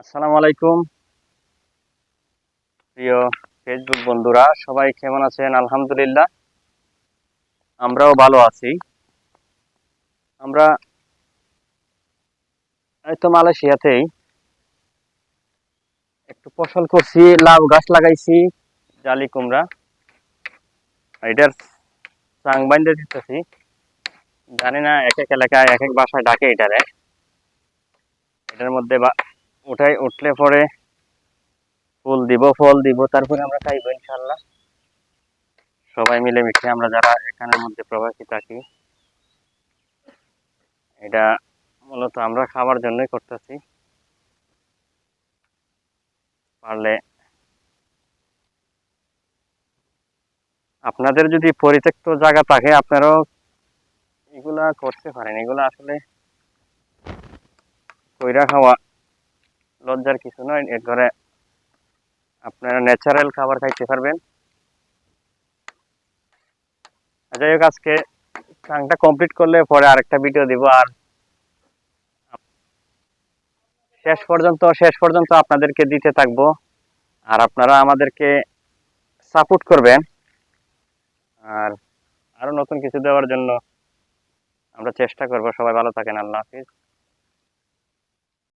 আসসালামু আলাইকুম। প্রিয় ফেসবুক বন্ধুরা, সবাই কেমন আছেন? আলহামদুলিল্লাহ। আমরাও ভালো আছি। আমরা এই তো মালয়েশিয়াতেই একটু ফসল করছি, লাউ গাছ লাগাইছি, জালি কুমড়া। এটার চাং দিতেছি। জানি না, এক এক এলাকায়, এক এক বাসায় ডাকে এটারে। এটার মধ্যে উঠাই, উঠলে পরে ফুল দিব, ফল দিব, তারপরে আমরা খাইবো ইনশাল্লাহ সবাই মিলে মিশে আমরা যারা এখানের মধ্যে প্রবাসী থাকি, এটা মূলত আমরা খাবার জন্যই করতেছি। পারলে আপনাদের যদি পরিত্যক্ত জায়গা থাকে, আপনারাও এগুলা করতে পারেন। এগুলা আসলে কইরা খাওয়া লজ্জার কিছু নয় এর ঘরে আপনারা ন্যাচারাল খাবার খাইতে পারবেন। যাই হোক, আজকে চাংটা কমপ্লিট করলে পরে আরেকটা ভিডিও দিব, আর শেষ পর্যন্ত শেষ পর্যন্ত আপনাদেরকে দিতে থাকব। আর আপনারা আমাদেরকে সাপোর্ট করবেন। আর আরও নতুন কিছু দেওয়ার জন্য আমরা চেষ্টা করব। সবাই ভালো থাকেন, আল্লাহ হাফিজ।